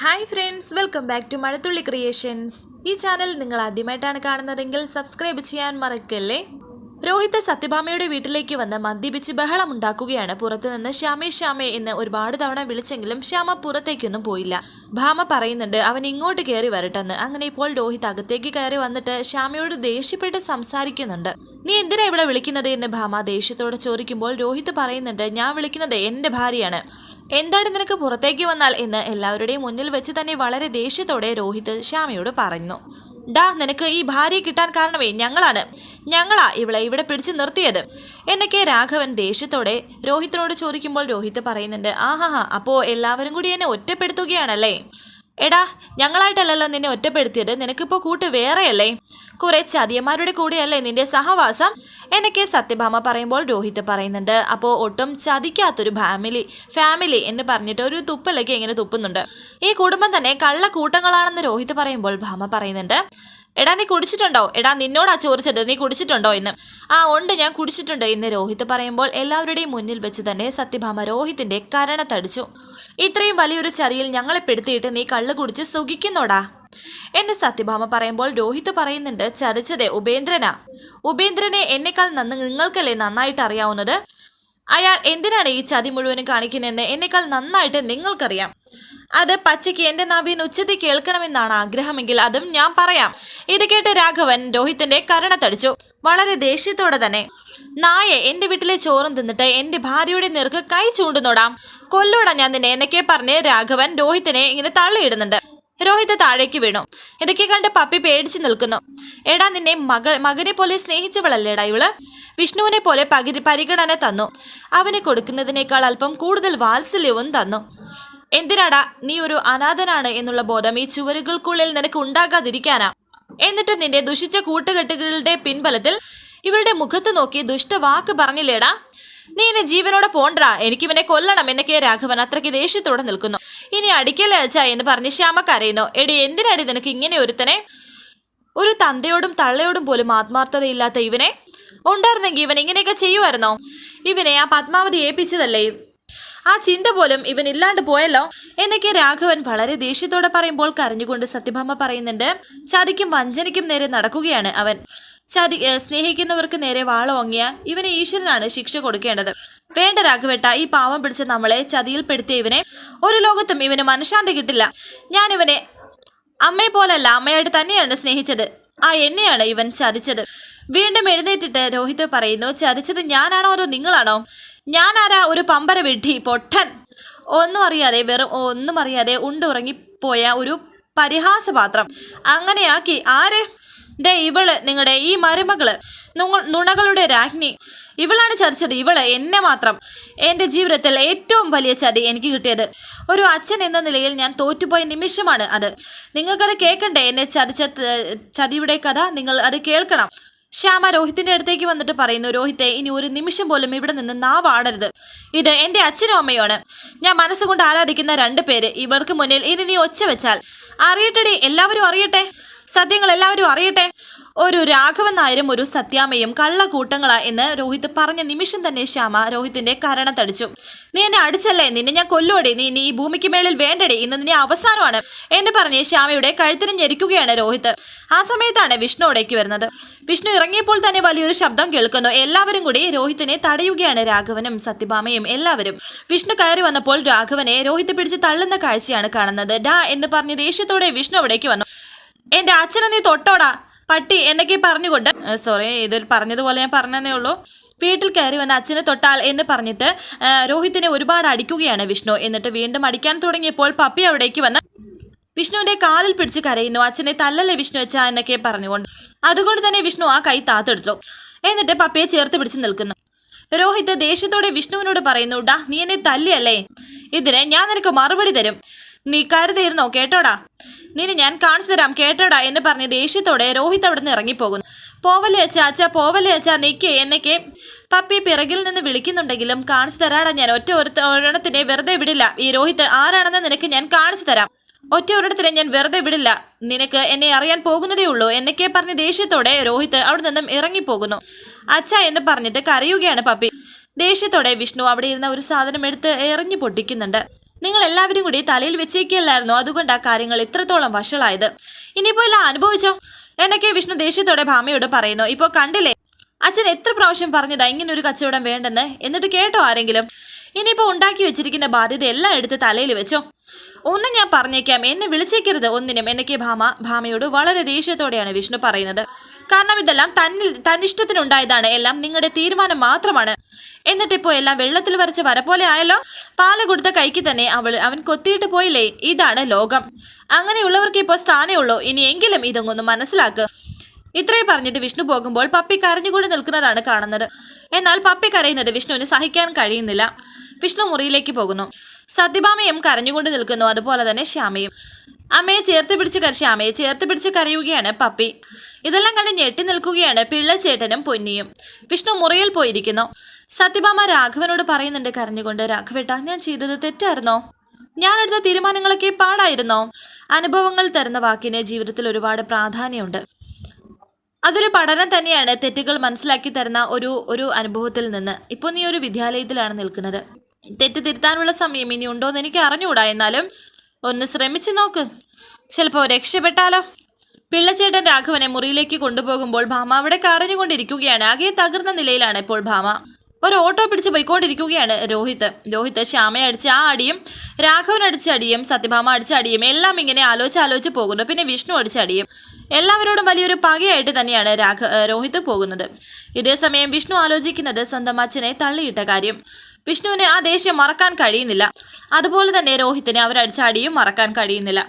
Hi friends welcome back to Mazhathulli creations ഈ channel നിങ്ങൾ ആദ്യമായിട്ടാണ് കാണുന്നതെങ്കിൽ സബ്സ്ക്രൈബ് ചെയ്യാൻ മറക്കല്ലേ? രോഹിത് സത്യഭാമയുടെ വീട്ടിലേക്ക് വന്ന് മദ്യപിച്ച് ബഹളമുണ്ടാക്കുകയാണ് പുറത്തുനിന്ന് ശ്യാമേ ശ്യാമേ എന്ന് ഒരുപാട് തവണ വിളിച്ചെങ്കിലും ശ്യാമ പുറത്തേക്കൊന്നും പോയില്ല. ഭാമ പറയുന്നുണ്ട് അവൻ ഇങ്ങോട്ട് കയറി വരട്ടെന്ന്. അങ്ങനെ ഇപ്പോൾ രോഹിത് അകത്തേക്ക് കയറി വന്നിട്ട് ശ്യാമയോട് ദേഷ്യപ്പെട്ട് സംസാരിക്കുന്നുണ്ട്. നീ എന്തിനാ ഇവിടെ വിളിക്കുന്നത്? എന്ന് ഭാമ ദേഷ്യത്തോടെ ചോദിക്കുമ്പോൾ രോഹിത് പറയുന്നുണ്ട് ഞാൻ വിളിക്കുന്നത് എന്റെ ഭാര്യയാണ്. എന്താണ് നിനക്ക് പുറത്തേക്ക് വന്നാൽ എന്ന് എല്ലാവരുടെയും മുന്നിൽ വെച്ച് തന്നെ വളരെ ദേഷ്യത്തോടെ രോഹിത് ശ്യാമയോട് പറഞ്ഞു ഡാ നിനക്ക് ഈ ഭാര്യയെ കിട്ടാൻ കാരണമേ ഞങ്ങളാണ്. ഞങ്ങളാ ഇവളെ ഇവിടെ പിടിച്ചു നിർത്തിയത്. എന്നൊക്കെ രാഘവൻ ദേഷ്യത്തോടെ രോഹിത്തിനോട് ചോദിക്കുമ്പോൾ രോഹിത് പറയുന്നുണ്ട് ആഹാഹാ അപ്പോൾ എല്ലാവരും കൂടി എന്നെ ഒറ്റപ്പെടുത്തുകയാണല്ലേ? എടാ ഞങ്ങളായിട്ടല്ലല്ലോ നിന്നെ ഒറ്റപ്പെടുത്തിയത്. നിനക്കിപ്പോ കൂട്ട് വേറെയല്ലേ? കുറെ ചതിയന്മാരുടെ കൂടെയല്ലേ നിന്റെ സഹവാസം? എനിക്ക് സത്യഭാമ പറയുമ്പോൾ രോഹിത് പറയുന്നുണ്ട്. അപ്പോൾ ഒട്ടും ചതിക്കാത്തൊരു ഫാമിലി ഫാമിലി എന്ന് പറഞ്ഞിട്ട് ഒരു തുപ്പലൊക്കെ ഇങ്ങനെ തുപ്പുന്നുണ്ട്. ഈ കുടുംബം തന്നെ കള്ള കൂട്ടങ്ങളാണെന്ന് രോഹിത് പറയുമ്പോൾ ഭാമ പറയുന്നുണ്ട്. എടാ നീ കുടിച്ചിട്ടുണ്ടോ? എടാ നിന്നോടാ ചോദിച്ചത് നീ കുടിച്ചിട്ടുണ്ടോ എന്ന്. ആ ഉണ്ട് ഞാൻ കുടിച്ചിട്ടുണ്ട് എന്ന് രോഹിത് പറയുമ്പോൾ എല്ലാവരുടെയും മുന്നിൽ വെച്ച് തന്നെ സത്യഭാമ രോഹിത്തിന്റെ കരണത്തടിച്ചു ഇത്രയും വലിയൊരു ചറിയിൽ ഞങ്ങളെ പെടുത്തിയിട്ട് നീ കള്ള് കുടിച്ച് സുഖിക്കുന്നോടാ? എന്ന് സത്യഭാമ പറയുമ്പോൾ രോഹിത് പറയുന്നുണ്ട് ചതിച്ചതേ ഉപേന്ദ്രനാ. ഉപേന്ദ്രനെ എന്നെക്കാൾ നന്ന് നിങ്ങൾക്കല്ലേ നന്നായിട്ട് അറിയാവുന്നത്? അയാൾ എന്തിനാണ് ഈ ചതി മുഴുവനും കാണിക്കുന്നതെന്ന് എന്നെക്കാൾ നന്നായിട്ട് നിങ്ങൾക്കറിയാം. അത് പച്ചയ്ക്ക് എന്റെ നവീൻ ഉച്ചത്തിൽ കേൾക്കണമെന്നാണ് ആഗ്രഹമെങ്കിൽ അതും ഞാൻ പറയാം. ഇത് കേട്ട് രാഘവൻ രോഹിത്തിന്റെ കരണത്തടിച്ചു. വളരെ ദേഷ്യത്തോടെ തന്നെ നായെ എന്റെ വീട്ടിലെ ചോറും തിന്നിട്ട് എന്റെ ഭാര്യയുടെ നിർക്ക് കൈ ചൂണ്ടുന്നോടാം. കൊല്ലൂടാ ഞാൻ നിന്നെ എന്നൊക്കെ പറഞ്ഞ് രാഘവൻ രോഹിത്തിനെ ഇങ്ങനെ തള്ളിയിടുന്നുണ്ട്. രോഹിത് താഴേക്ക് വീണു. ഇടയ്ക്ക് കണ്ട് പപ്പി പേടിച്ചു നിൽക്കുന്നു. എടാ നിന്നെ മകൾ മകനെ പോലെ സ്നേഹിച്ചവളല്ലേടാ ഇവൾ? വിഷ്ണുവിനെ പോലെ പകരി പരിഗണന തന്നു. അവനെ കൊടുക്കുന്നതിനേക്കാൾ അല്പം കൂടുതൽ വാത്സല്യവും തന്നു. എന്തിനാടാ നീ ഒരു അനാഥനാണ് എന്നുള്ള ബോധം ഈ ചുവരുകൾക്കുള്ളിൽ നിനക്ക് ഉണ്ടാകാതിരിക്കാനാ? എന്നിട്ട് നിന്റെ ദുഷിച്ച കൂട്ടുകെട്ടുകളുടെ പിൻബലത്തിൽ ഇവളുടെ മുഖത്ത് നോക്കി ദുഷ്ടവാക്ക് പറഞ്ഞില്ലേടാ? നീ എന്നെ ജീവനോടെ പോണ്ടടാ എനിക്കിവനെ കൊല്ലണം എന്നൊക്കെ രാഘവൻ അത്രയ്ക്ക് ദേഷ്യത്തോടെ നിൽക്കുന്നു. ഇനി അടിക്കലേ അച്ഛ എന്ന് പറഞ്ഞ് ശ്യാമ എടി എന്തിനാടി നിനക്ക് ഇങ്ങനെ ഒരുത്തനെ? ഒരു തന്തയോടും തള്ളയോടും പോലും ആത്മാർത്ഥതയില്ലാത്ത ഇവനെ? ഉണ്ടായിരുന്നെങ്കിൽ ഇവൻ ഇങ്ങനെയൊക്കെ ചെയ്യുമായിരുന്നോ? ഇവനെ ആ പത്മാവതി ഏൽപ്പിച്ചതല്ലേ? ആ ചിന്ത പോലും ഇവൻ ഇല്ലാണ്ട് പോയല്ലോ? എന്നൊക്കെ രാഘവൻ വളരെ ദേഷ്യത്തോടെ പറയുമ്പോൾ കരഞ്ഞുകൊണ്ട് സത്യഭാമ പറയുന്നുണ്ട് ചതിക്കും വഞ്ചനയ്ക്കും നേരെ നടക്കുകയാണ് അവൻ. ചതി സ്നേഹിക്കുന്നവർക്ക് നേരെ വാളോങ്ങിയ ഇവന് ഈശ്വരനാണ് ശിക്ഷ കൊടുക്കേണ്ടത്. വേണ്ട രാഘവേട്ട ഈ പാവം പിടിച്ച നമ്മളെ ചതിയിൽപ്പെടുത്തിയ ഇവനെ ഒരു ലോകത്തും ഇവന് മനഃശാന്തി കിട്ടില്ല. ഞാൻ ഇവനെ അമ്മയെ പോലല്ല അമ്മയായിട്ട് തന്നെയാണ് സ്നേഹിച്ചത്. ആ എന്നെയാണ് ഇവൻ ചതിച്ചത്. വീണ്ടും എഴുന്നേറ്റിട്ട് രോഹിത് പറയുന്നു ചതിച്ചത് ഞാനാണോ അതോ നിങ്ങളാണോ? ഞാനാരാ? ഒരു പമ്പര വിഡ്ഢി പൊട്ടൻ. ഒന്നും അറിയാതെ വെറും ഒന്നും അറിയാതെ ഉണ്ടുറങ്ങിപ്പോയ ഒരു പരിഹാസപാത്രം. അങ്ങനെയാക്കി ആരെ? ദേ ഇവൾ നിങ്ങളുടെ ഈ മരുമകൾ. നുണകളുടെ രാജ്ഞി. ഇവളാണ് ചതിച്ചത് ഇവൾ എന്നെ മാത്രം. എന്റെ ജീവിതത്തിൽ ഏറ്റവും വലിയ ചതി എനിക്ക് കിട്ടിയത്. ഒരു അച്ഛൻ എന്ന നിലയിൽ ഞാൻ തോറ്റുപോയ നിമിഷമാണ് അത്. നിങ്ങൾക്കത് കേൾക്കണ്ടേ? എന്നെ ചതിച്ച ചതിയുടെ കഥ നിങ്ങൾ അത് കേൾക്കണം. ശ്യാമ രോഹിത്തിന്റെ അടുത്തേക്ക് വന്നിട്ട് പറയുന്നു രോഹിത്തെ ഇനി ഒരു നിമിഷം പോലും ഇവിടെ നിന്ന് നാവാടരുത്. ഇത് എന്റെ അച്ഛനും അമ്മയുമാണ്. ഞാൻ മനസ്സുകൊണ്ട് ആരാധിക്കുന്ന രണ്ട് പേര്. ഇവർക്ക് മുന്നിൽ ഇനി നീ ഒച്ച വെച്ചാൽ. അറിയട്ടെടി എല്ലാവരും അറിയട്ടെ? സത്യങ്ങൾ എല്ലാവരും അറിയട്ടെ. ഒരു രാഘവൻ നായരും ഒരു സത്യാമയും കള്ളക്കൂട്ടങ്ങളാ എന്ന് രോഹിത് പറഞ്ഞ നിമിഷം തന്നെ ശ്യാമ രോഹിത്തിന്റെ കരണത്തടിച്ചു നീ എന്നെ അടിച്ചല്ലേ? നിന്നെ ഞാൻ കൊല്ലോടെ നീ നീ ഈ ഭൂമിക്ക് മേളിൽ വേണ്ടടി. ഇന്ന് നിന്നെ അവസാനമാണ്. എന്ന് പറഞ്ഞ് ശ്യാമയുടെ കഴുത്തിന് ഞെരിക്കുകയാണ് രോഹിത്. ആ സമയത്താണ് വിഷ്ണു അവിടേക്ക് വരുന്നത്. വിഷ്ണു ഇറങ്ങിയപ്പോൾ തന്നെ വലിയൊരു ശബ്ദം കേൾക്കുന്നു. എല്ലാവരും കൂടി രോഹിത്തിനെ തടയുകയാണ് രാഘവനും സത്യഭാമയും എല്ലാവരും. വിഷ്ണു കയറി വന്നപ്പോൾ രാഘവനെ രോഹിത് പിടിച്ച് തള്ളുന്ന കാഴ്ചയാണ് കാണുന്നത്. ഡാ എന്ന് പറഞ്ഞ് ദേഷ്യത്തോടെ വിഷ്ണു അവിടേക്ക് വന്നു. എന്റെ അച്ഛനെ നീ തൊട്ടോടാ. പട്ടി എന്നൊക്കെ പറഞ്ഞുകൊണ്ട് സോറി ഇതിൽ പറഞ്ഞതുപോലെ ഞാൻ പറഞ്ഞതേ ഉള്ളൂ. വീട്ടിൽ കയറി വന്ന അച്ഛനെ തൊട്ടാൽ എന്ന് പറഞ്ഞിട്ട് രോഹിത്തിനെ ഒരുപാട് അടിക്കുകയാണ് വിഷ്ണു. എന്നിട്ട് വീണ്ടും അടിക്കാൻ തുടങ്ങിയപ്പോൾ പപ്പി അവിടേക്ക് വന്ന് വിഷ്ണുവിന്റെ കാലിൽ പിടിച്ച് കരയുന്നു. അച്ഛനെ തല്ലല്ലേ വിഷ്ണു വെച്ചാ എന്നൊക്കെ പറഞ്ഞുകൊണ്ട് അതുകൊണ്ട് തന്നെ വിഷ്ണു ആ കൈ താത്തെടുത്തു. എന്നിട്ട് പപ്പിയെ ചേർത്ത് പിടിച്ച് നിൽക്കുന്നു. രോഹിത് ദേഷ്യത്തോടെ വിഷ്ണുവിനോട് പറയുന്നു ഡാ നീ എന്നെ തല്ലിയല്ലേ? ഇതിന് ഞാൻ നിനക്ക് മറുപടി തരും. നീ കരുതിയിരുന്നോ? കേട്ടോടാ. നിന്നെ ഞാൻ കാണിച്ചു തരാം കേട്ടോടാ എന്ന് പറഞ്ഞ് ദേഷ്യത്തോടെ രോഹിത് അവിടെ നിന്ന് ഇറങ്ങിപ്പോകുന്നു. പോവല്ലേ അച്ഛ അച്ഛ പോവല്ലേ അച്ഛ നിക്കേ എന്നൊക്കെ പപ്പി പിറകിൽ നിന്ന് വിളിക്കുന്നുണ്ടെങ്കിലും കാണിച്ചു തരാടാ ഞാൻ. ഒറ്റ ഒരുത്ത ഒരെണ്ണത്തിനെ വെറുതെ വിടില്ല. ഈ രോഹിത് ആരാണെന്ന് നിനക്ക് ഞാൻ കാണിച്ചു തരാം. ഒറ്റ ഒരിടത്തിനെ ഞാൻ വെറുതെ വിടില്ല. നിനക്ക് എന്നെ അറിയാൻ പോകുന്നതേ ഉള്ളൂ എന്നൊക്കെ പറഞ്ഞ് ദേഷ്യത്തോടെ രോഹിത് അവിടെ നിന്നും ഇറങ്ങിപ്പോകുന്നു. അച്ഛ എന്ന് പറഞ്ഞിട്ട് കരയുകയാണ് പപ്പി. ദേഷ്യത്തോടെ വിഷ്ണു അവിടെ ഇരുന്ന ഒരു സാധനം എടുത്ത് എറിഞ്ഞു പൊട്ടിക്കുന്നുണ്ട്. നിങ്ങൾ എല്ലാവരും കൂടി തലയിൽ വെച്ചേക്കല്ലായിരുന്നോ അതുകൊണ്ടാ കാര്യങ്ങൾ ഇത്രത്തോളം വഷളായത്. ഇനിയിപ്പോ എല്ലാം അനുഭവിച്ചോ? എന്നൊക്കെ വിഷ്ണു ദേഷ്യത്തോടെ ഭാമയോട് പറയുന്നു. ഇപ്പൊ കണ്ടില്ലേ? അച്ഛൻ എത്ര പ്രാവശ്യം പറഞ്ഞതാ ഇങ്ങനെ ഒരു കച്ചവടം വേണ്ടെന്ന്? എന്നിട്ട് കേട്ടോ ആരെങ്കിലും? ഇനിയിപ്പോ ഉണ്ടാക്കി വെച്ചിരിക്കുന്ന ബാധ്യത എല്ലാം എടുത്ത് തലയിൽ വെച്ചോ. ഒന്നും ഞാൻ പറഞ്ഞേക്കാം. എന്നെ വിളിച്ചേക്കരുത് ഒന്നിനും. എന്നൊക്കെ ഭാമ ഭാമയോട് വളരെ ദേഷ്യത്തോടെയാണ് വിഷ്ണു പറയുന്നത്. കാരണം ഇതെല്ലാം തന്നിൽ തന്നിഷ്ടത്തിനുണ്ടായതാണ്. എല്ലാം നിങ്ങളുടെ തീരുമാനം മാത്രമാണ്. എന്നിട്ടിപ്പോ എല്ലാം വെള്ളത്തിൽ വരച്ച വര പോലെ ആയല്ലോ? പാല കൊടുത്ത കൈക്ക് തന്നെ അവൾ അവൻ കൊത്തിയിട്ട് പോയില്ലേ? ഇതാണ് ലോകം. അങ്ങനെയുള്ളവർക്ക് ഇപ്പോൾ സ്ഥാനേ ഉള്ളൂ. ഇനിയെങ്കിലും ഇതൊന്നും മനസ്സിലാക്കുക ഇത്രയും പറഞ്ഞിട്ട് വിഷ്ണു പോകുമ്പോൾ പപ്പി കരഞ്ഞുകൂടി നിൽക്കുന്നതാണ് കാണുന്നത്. എന്നാൽ പപ്പി കരയുന്നത് വിഷ്ണുവിന് സഹിക്കാൻ കഴിയുന്നില്ല. വിഷ്ണു മുറിയിലേക്ക് പോകുന്നു. സത്യഭാമയും കരഞ്ഞുകൊണ്ട് നിൽക്കുന്നു. അതുപോലെ തന്നെ ശ്യാമയും. അമ്മയെ ചേർത്ത് പിടിച്ച് കരച്ച് അമ്മയെ ചേർത്ത് പിടിച്ച് കരയുകയാണ് പപ്പി. ഇതെല്ലാം കണ്ട് ഞെട്ടി നിൽക്കുകയാണ് പിള്ളച്ചേട്ടനും പൊന്നിയും. വിഷ്ണു മുറിയിൽ പോയിരിക്കുന്നു. സത്യഭാമ രാഘവനോട് പറയുന്നുണ്ട് കരഞ്ഞുകൊണ്ട് രാഘവേട്ട ഞാൻ ചെയ്തത് തെറ്റായിരുന്നോ? ഞാൻ ഞാനെടുത്ത തീരുമാനങ്ങളൊക്കെ പാടായിരുന്നോ? അനുഭവങ്ങൾ തരുന്ന വാക്കിന് ജീവിതത്തിൽ ഒരുപാട് പ്രാധാന്യമുണ്ട്. അതൊരു പഠനം തന്നെയാണ് തെറ്റുകൾ മനസ്സിലാക്കി തരുന്ന ഒരു ഒരു അനുഭവത്തിൽ നിന്ന്. ഇപ്പോൾ നീ ഒരു വിദ്യാലയത്തിലാണ് നിൽക്കുന്നത്. തെറ്റ് തിരുത്താനുള്ള സമയം ഇനി ഉണ്ടോ എന്ന് എനിക്ക് അറിഞ്ഞുകൂടാ എന്നാലും ഒന്ന് ശ്രമിച്ചു നോക്ക്. ചിലപ്പോൾ രക്ഷപ്പെട്ടാലോ? പിള്ളച്ചേട്ടൻ രാഘവനെ മുറിയിലേക്ക് കൊണ്ടുപോകുമ്പോൾ ഭാമ അവിടെ കരഞ്ഞുകൊണ്ടിരിക്കുകയാണ്. ആകെ തകർന്ന നിലയിലാണ് ഇപ്പോൾ ഭാമ. ഒരു ഓട്ടോ പിടിച്ച് പോയിക്കൊണ്ടിരിക്കുകയാണ് രോഹിത്. രോഹിത് ശ്യാമയെ അടിച്ച ആ അടിയും രാഘവൻ അടിച്ച അടിയും സത്യഭാമ അടിച്ച അടിയും എല്ലാം ഇങ്ങനെ ആലോചിച്ച് ആലോചിച്ച് പോകുന്നു. പിന്നെ വിഷ്ണു അടിച്ച അടിയും. എല്ലാവരോടും വലിയൊരു പകയായിട്ട് തന്നെയാണ് രാഘ രോഹിത് പോകുന്നത്. ഇതേസമയം വിഷ്ണു ആലോചിക്കുന്നത് സ്വന്തം അച്ഛനെ തള്ളിയിട്ട കാര്യം. വിഷ്ണുവിന് ആ ദേഷ്യം മറക്കാൻ കഴിയുന്നില്ല. അതുപോലെ തന്നെ രോഹിത്തിനെ അവരടിച്ച അടിയും മറക്കാൻ കഴിയുന്നില്ല.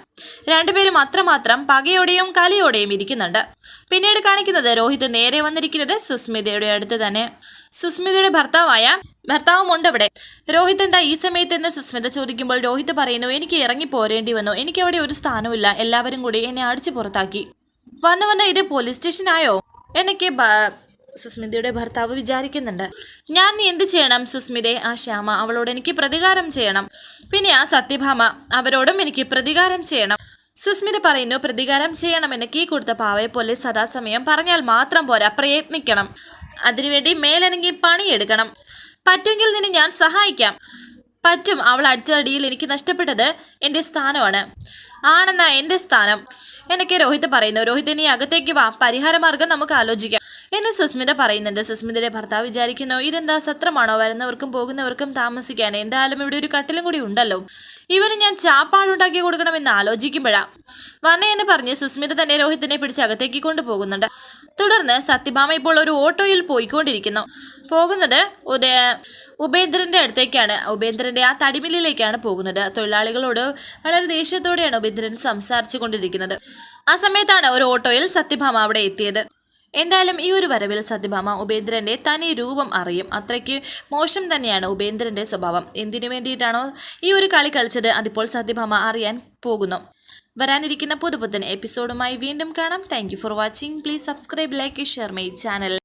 രണ്ടുപേരും അത്രമാത്രം പകയോടെയും കലയോടെയും ഇരിക്കുന്നുണ്ട്. പിന്നീട് കാണിക്കുന്നത് രോഹിത് നേരെ വന്നിരിക്കുന്നത് സുസ്മിതയുടെ അടുത്ത് തന്നെ. സുസ്മിതയുടെ ഭർത്താവായ ഭർത്താവും ഉണ്ട് അവിടെ രോഹിത് എന്താ ഈ സമയത്ത് എന്ന് സുസ്മിത ചോദിക്കുമ്പോൾ രോഹിത് പറയുന്നു എനിക്ക് ഇറങ്ങി പോരേണ്ടി വന്നു. എനിക്ക് അവിടെ ഒരു സ്ഥാനമില്ല എല്ലാവരും കൂടി എന്നെ അടിച്ചു പുറത്താക്കി. വന്ന് വന്ന് ഇത് പോലീസ് സ്റ്റേഷനായോ? എന്നൊക്കെ സുസ്മിതയുടെ ഭർത്താവ് വിചാരിക്കുന്നുണ്ട്. ഞാൻ എന്ത് ചെയ്യണം സുസ്മിതയെ ആ ശ്യാമ അവളോട് എനിക്ക് പ്രതികാരം ചെയ്യണം. പിന്നെ ആ സത്യഭാമ അവരോടും എനിക്ക് പ്രതികാരം ചെയ്യണം. സുസ്മിത പറയുന്നു പ്രതികാരം ചെയ്യണമെന്ന് കീ കൊടുത്ത പാവയെ പോലെ സദാസമയം പറഞ്ഞാൽ മാത്രം പോരാ പ്രയത്നിക്കണം. അതിനുവേണ്ടി മേലനങ്ങി പണിയെടുക്കണം. പറ്റുമെങ്കിൽ നിന്നെ ഞാൻ സഹായിക്കാം. പറ്റും അവൾ അടിച്ചടിയിൽ എനിക്ക് നഷ്ടപ്പെട്ടത് എന്റെ സ്ഥാനമാണ്. ആണെന്നാ എന്റെ സ്ഥാനം. എന്നൊക്കെ രോഹിത് പറയുന്നു. രോഹിത് നീ അകത്തേക്ക് വാ പരിഹാരമാർഗം നമുക്ക് ആലോചിക്കാം. എന്ന് സുസ്മിത പറയുന്നുണ്ട്. സുസ്മിതയുടെ ഭർത്താവ് വിചാരിക്കുന്നു ഇതെന്താ സത്രമാണോ? വരുന്നവർക്കും പോകുന്നവർക്കും താമസിക്കാൻ എന്തായാലും ഇവിടെ ഒരു കട്ടിലും കൂടി ഉണ്ടല്ലോ. ഇവന് ഞാൻ ചാപ്പാടുണ്ടാക്കി കൊടുക്കണമെന്ന് ആലോചിക്കുമ്പോഴാ. വന്ന എന്ന് പറഞ്ഞ് സുസ്മിത തന്നെ രോഹിത്തിനെ പിടിച്ച് അകത്തേക്ക് കൊണ്ടുപോകുന്നുണ്ട്. തുടർന്ന് സത്യഭാമ ഇപ്പോൾ ഒരു ഓട്ടോയിൽ പോയിക്കൊണ്ടിരിക്കുന്നു. പോകുന്നത് ഉദയ ഉപേന്ദ്രന്റെ അടുത്തേക്കാണ്. ഉപേന്ദ്രന്റെ ആ തടിമില്ലിലേക്കാണ് പോകുന്നത്. തൊഴിലാളികളോട് വളരെ ദേഷ്യത്തോടെയാണ് ഉപേന്ദ്രൻ സംസാരിച്ചു കൊണ്ടിരിക്കുന്നത് ആ സമയത്താണ് ഒരു ഓട്ടോയിൽ സത്യഭാമ അവിടെ എത്തിയത്. എന്തായാലും ഈ ഒരു വരവിൽ സത്യഭാമ ഉപേന്ദ്രന്റെ തനി രൂപം അറിയും. അത്രയ്ക്ക് മോശം തന്നെയാണ് ഉപേന്ദ്രന്റെ സ്വഭാവം. എന്തിനു വേണ്ടിയിട്ടാണോ ഈ ഒരു കളി കളിച്ചത് അതിപ്പോൾ സത്യഭാമ അറിയാൻ പോകുന്നു. വരാനിരിക്കുന്ന പുതുപുത്തൻ എപ്പിസോഡുമായി വീണ്ടും കാണാം. Thank for watching please subscribe like share my channel